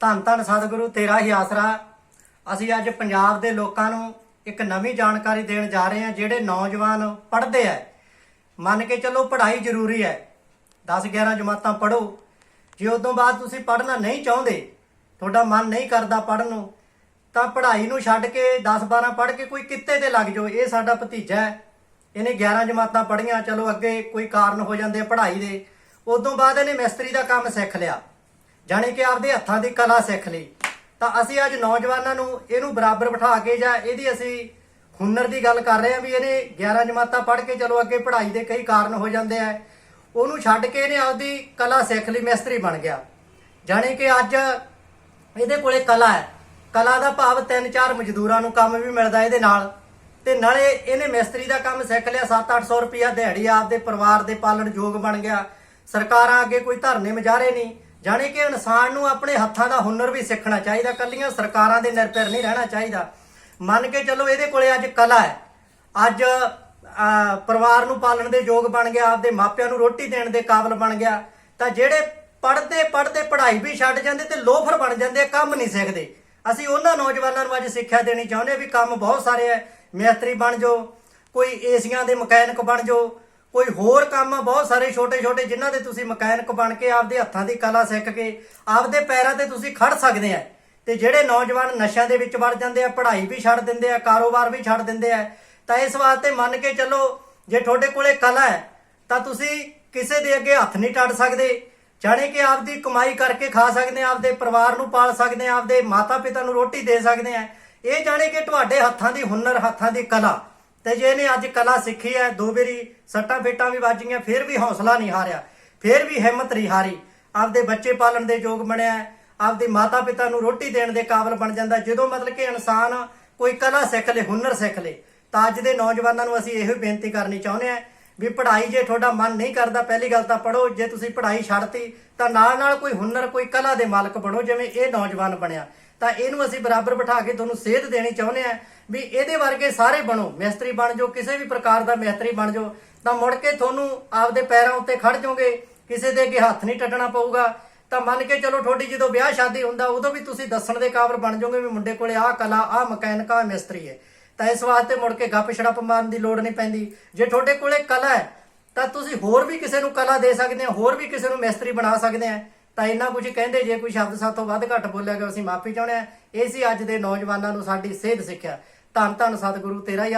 ਧੰਨ ਧੰਨ ਸਤਿਗੁਰੂ, ਤੇਰਾ ਹੀ ਆਸਰਾ। ਅਸੀਂ ਅੱਜ ਪੰਜਾਬ ਦੇ ਲੋਕਾਂ ਨੂੰ ਇੱਕ ਨਵੀਂ ਜਾਣਕਾਰੀ ਦੇਣ ਜਾ ਰਹੇ ਹਾਂ, ਜਿਹੜੇ ਨੌਜਵਾਨ ਪੜ੍ਹਦੇ ਆ। ਮੰਨ ਕੇ ਚੱਲੋ ਪੜ੍ਹਾਈ ਜ਼ਰੂਰੀ ਹੈ। 10 11 ਜਮਾਤਾਂ ਪੜ੍ਹੋ। ਜੇ ਉਦੋਂ ਬਾਅਦ ਤੁਸੀਂ ਪੜ੍ਹਨਾ ਨਹੀਂ ਚਾਹੁੰਦੇ, ਤੁਹਾਡਾ ਮਨ ਨਹੀਂ ਕਰਦਾ ਪੜ੍ਹਨ ਨੂੰ, ਤਾਂ ਪੜ੍ਹਾਈ ਨੂੰ ਛੱਡ ਕੇ 10 12 ਪੜ੍ਹ ਕੇ ਕੋਈ ਕਿੱਤੇ ਤੇ ਲੱਗ ਜਾਓ। ਇਹ ਸਾਡਾ ਭਤੀਜਾ ਹੈ। ਇਹਨੇ 11 ਜਮਾਤਾਂ ਪੜ੍ਹੀਆਂ, ਚਲੋ ਅੱਗੇ ਕੋਈ ਕਾਰਨ ਹੋ ਜਾਂਦੇ ਪੜ੍ਹਾਈ ਦੇ। ਉਦੋਂ ਬਾਅਦ ਇਹਨੇ ਮਿਸਤਰੀ ਦਾ ਕੰਮ ਸਿੱਖ ਲਿਆ। ਜਾਣੀ ਕਿ ਆਪਦੇ ਹੱਥਾਂ ਦੀ ਕਲਾ ਸਿੱਖ ਲਈ। ਤਾਂ ਅਸੀਂ ਅੱਜ ਨੌਜਵਾਨਾਂ ਨੂੰ ਇਹਨੂੰ ਬਰਾਬਰ ਬਿਠਾ ਕੇ ਜਾਂ ਇਹਦੀ ਅਸੀਂ ਹੁਨਰ ਦੀ ਗੱਲ ਕਰ ਰਹੇ ਹਾਂ ਵੀ ਇਹਨੇ 11 ਜਮਾਤਾਂ ਪੜ੍ਹ ਕੇ ਚਲੋ ਅੱਗੇ ਪੜ੍ਹਾਈ ਦੇ ਕਈ ਕਾਰਨ ਹੋ ਜਾਂਦੇ ਆ। ਉਹਨੂੰ ਛੱਡ ਕੇ ਇਹਨੇ ਆਪਦੀ ਕਲਾ ਸਿੱਖ ਲਈ, ਮਿਸਤਰੀ ਬਣ ਗਿਆ। ਜਾਣੀ ਕਿ ਅੱਜ ਇਹਦੇ ਕੋਲੇ ਕਲਾ ਹੈ। ਕਲਾ ਦਾ ਭਾਵ ਤਿੰਨ ਚਾਰ ਮਜ਼ਦੂਰਾਂ ਨੂੰ ਕੰਮ ਵੀ ਮਿਲਦਾ ਇਹਦੇ ਨਾਲ। ਤੇ ਨਾਲੇ ਇਹਨੇ ਮਿਸਤਰੀ ਦਾ ਕੰਮ ਸਿੱਖ ਲਿਆ 7-800 ਰੁਪਿਆ ਦਿਹਾੜੀ ਆਪਦੇ ਪਰਿਵਾਰ ਦੇ ਪਾਲਣ ਯੋਗ ਬਣ ਗਿਆ। ਸਰਕਾਰਾਂ ਅੱਗੇ ਕੋਈ ਧਰਨੇ ਮਜਾਰੇ ਨਹੀਂ। ਜਾਣੀ ਕਿ ਇਨਸਾਨ ਨੂੰ ਆਪਣੇ ਹੱਥਾਂ ਦਾ ਹੁਨਰ ਵੀ ਸਿੱਖਣਾ ਚਾਹੀਦਾ ਕੱਲੀਆਂ ਸਰਕਾਰਾਂ ਦੇ ਨਿਰਭਰ ਨਹੀਂ ਰਹਿਣਾ ਚਾਹੀਦਾ। ਮੰਨ ਕੇ ਚੱਲੋ ਇਹਦੇ ਕੋਲੇ ਅੱਜ ਕਲਾ ਹੈ। ਅੱਜ ਪਰਿਵਾਰ ਨੂੰ ਪਾਲਣ ਦੇ ਯੋਗ ਬਣ ਗਿਆ, ਆਪਦੇ ਮਾਪਿਆਂ ਨੂੰ ਰੋਟੀ ਦੇਣ ਦੇ ਕਾਬਿਲ ਬਣ ਗਿਆ, ਤਾਂ ਜਿਹੜੇ ਪੜ੍ਹਦੇ ਪੜ੍ਹਦੇ ਪੜ੍ਹਾਈ ਵੀ ਛੱਡ ਜਾਂਦੇ ਤੇ ਲੋਫਰ ਬਣ ਜਾਂਦੇ ਕੰਮ ਨਹੀਂ ਸਿੱਖਦੇ। ਅਸੀਂ ਉਹਨਾਂ ਨੌਜਵਾਨਾਂ ਨੂੰ ਅੱਜ ਸਿੱਖਿਆ ਦੇਣੀ ਚਾਹੁੰਦੇ ਵੀ ਕੰਮ ਬਹੁਤ ਸਾਰੇ ਹੈ। ਮਿਸਤਰੀ ਬਣ ਜਾਓ, ਕੋਈ ਏਸੀਆਂ ਦੇ ਮਕੈਨਿਕ ਬਣ ਜਾਓ ਕੋਈ ਹੋਰ ਕੰਮ ਆ, ਬਹੁਤ ਸਾਰੇ ਛੋਟੇ ਛੋਟੇ ਜਿਨ੍ਹਾਂ ਦੇ ਤੁਸੀਂ ਮਕੈਨਿਕ ਬਣ ਕੇ ਆਪਦੇ ਹੱਥਾਂ ਦੀ ਕਲਾ ਸਿੱਖ ਕੇ ਆਪਦੇ ਪੈਰਾਂ ਤੇ ਤੁਸੀਂ ਖੜ ਸਕਦੇ ਆ। ਤੇ ਜਿਹੜੇ ਨੌਜਵਾਨ ਨਸ਼ਿਆਂ ਦੇ ਵਿੱਚ ਵੜ ਜਾਂਦੇ ਆ, ਪੜ੍ਹਾਈ ਵੀ ਛੱਡ ਦਿੰਦੇ ਆ, ਕਾਰੋਬਾਰ ਵੀ ਛੱਡ ਦਿੰਦੇ ਆ, ਤਾਂ ਇਸ ਵਾਸਤੇ ਮੰਨ ਕੇ ਚੱਲੋ, ਜੇ ਤੁਹਾਡੇ ਕੋਲੇ ਕਲਾ ਹੈ, ਤਾਂ ਤੁਸੀਂ ਕਿਸੇ ਦੇ ਅੱਗੇ ਹੱਥ ਨਹੀਂ ਟੱਟ ਸਕਦੇ। ਜਾਣੇ ਕਿ ਆਪਦੀ ਕਮਾਈ ਕਰਕੇ ਖਾ ਸਕਦੇ ਆ, ਆਪਦੇ ਪਰਿਵਾਰ ਨੂੰ ਪਾਲ ਸਕਦੇ ਆ, ਆਪਦੇ ਮਾਤਾ ਪਿਤਾ ਨੂੰ ਰੋਟੀ ਦੇ ਸਕਦੇ ਆ। ਇਹ ਜਾਣੇ ਕਿ ਤੁਹਾਡੇ ਹੱਥਾਂ ਦੀ ਹੁਨਰ, ਹੱਥਾਂ ਦੀ ਕਲਾ। ਤੇ ਜੇ ਇਹਨੇ ਅੱਜ ਕਲਾ ਸਿੱਖੀ ਹੈ, ਦੋ ਵਾਰੀ ਸੱਟਾਂ ਫੇਟਾਂ ਵੀ ਵੱਜੀਆਂ, ਫਿਰ ਵੀ ਹੌਸਲਾ ਨਹੀਂ ਹਾਰਿਆ, ਫਿਰ ਵੀ ਹਿੰਮਤ ਨਹੀਂ ਹਾਰੀ। ਆਪਦੇ ਬੱਚੇ ਪਾਲਣ ਦੇ ਯੋਗ ਬਣਿਆ ਆਪਦੇ ਮਾਤਾ ਪਿਤਾ ਨੂੰ ਰੋਟੀ ਦੇਣ ਦੇ ਕਾਬਲ ਬਣ ਜਾਂਦਾ ਜਦੋਂ ਮਤਲਬ ਕਿ ਇਨਸਾਨ ਕੋਈ ਕਲਾ ਸਿੱਖ ਲੇ, ਹੁਨਰ ਸਿੱਖ ਲੇ, ਤਾਂ ਅੱਜ ਦੇ ਨੌਜਵਾਨਾਂ ਨੂੰ ਅਸੀਂ ਇਹੋ ਹੀ ਬੇਨਤੀ ਕਰਨੀ ਚਾਹੁੰਦੇ ਹਾਂ ਵੀ ਪੜ੍ਹਾਈ ਜੇ ਤੁਹਾਡਾ ਮਨ ਨਹੀਂ ਕਰਦਾ, ਪਹਿਲੀ ਗੱਲ ਤਾਂ ਪੜ੍ਹੋ, ਜੇ ਤੁਸੀਂ ਪੜ੍ਹਾਈ ਛੱਡਤੀ ਤਾਂ ਨਾਲ ਨਾਲ ਕੋਈ ਹੁਨਰ, ਕੋਈ ਕਲਾ ਦੇ ਮਾਲਕ ਬਣੋ, ਜਿਵੇਂ ਇਹ ਨੌਜਵਾਨ ਬਣਿਆ। ਤਾਂ ਇਹਨੂੰ ਅਸੀਂ ਬਰਾਬਰ ਬਿਠਾ ਕੇ ਤੁਹਾਨੂੰ ਸੇਧ ਦੇਣੀ ਚਾਹੁੰਦੇ ਆ ਵੀ ਇਹਦੇ ਵਰਗੇ ਸਾਰੇ ਬਣੋ, ਮਿਸਤਰੀ ਬਣ ਜਾਓ, ਕਿਸੇ ਵੀ ਪ੍ਰਕਾਰ ਦਾ ਮਿਸਤਰੀ ਬਣ ਜਾਓ, ਤਾਂ ਮੁੜ ਕੇ ਤੁਹਾਨੂੰ ਆਪਦੇ ਪੈਰਾਂ ਉੱਤੇ ਖੜ ਜਾਓਗੇ, ਕਿਸੇ ਦੇ ਅੱਗੇ ਹੱਥ ਨਹੀਂ ਟੱਟਣਾ ਪਊਗਾ। ਤਾਂ ਮੰਨ ਕੇ ਚਲੋ ਤੁਹਾਡੀ ਜਦੋਂ ਵਿਆਹ ਸ਼ਾਦੀ ਹੁੰਦਾ, ਉਦੋਂ ਵੀ ਤੁਸੀਂ ਦੱਸਣ ਦੇ ਕਾਬਲ ਬਣ ਜਾਓਗੇ ਵੀ ਮੁੰਡੇ ਕੋਲੇ ਆਹ ਕਲਾ, ਆਹ ਮਕੈਨਿਕ, ਆਹ ਮਿਸਤਰੀ ਹੈ। ਤਾਂ ਇਸ ਵਾਸਤੇ ਮੁੜ ਕੇ ਗੱਪ ਛੜਪ ਮਾਰਨ ਦੀ ਲੋੜ ਨਹੀਂ ਪੈਂਦੀ। ਜੇ ਤੁਹਾਡੇ ਕੋਲੇ ਕਲਾ ਹੈ, ਤਾਂ ਤੁਸੀਂ ਹੋਰ ਵੀ ਕਿਸੇ ਨੂੰ ਕਲਾ ਦੇ ਸਕਦੇ ਆ ਹੋਰ ਵੀ ਕਿਸੇ ਨੂੰ ਮਿਸਤਰੀ ਬਣਾ ਸਕਦੇ ਆ ਤਾਂ ਇੰਨਾ ਕੁਝ ਕਹਿੰਦੇ, ਜੇ ਕੋਈ ਸ਼ਬਦ ਸਾਥੋਂ ਵੱਧ ਘੱਟ ਬੋਲਿਆ ਗਿਆ, ਅਸੀਂ ਮਾਫੀ ਚਾਹੁੰਦੇ ਆ ਇਹ ਸੀ ਅੱਜ ਦੇ ਨੌਜਵਾਨਾਂ ਨੂੰ ਸਾਡੀ ਸੇਧ ਸਿੱਖਿਆ। ਧੰਨ ਧੰਨ ਸਤਿਗੁਰੂ, ਤੇਰਾ ਹੀ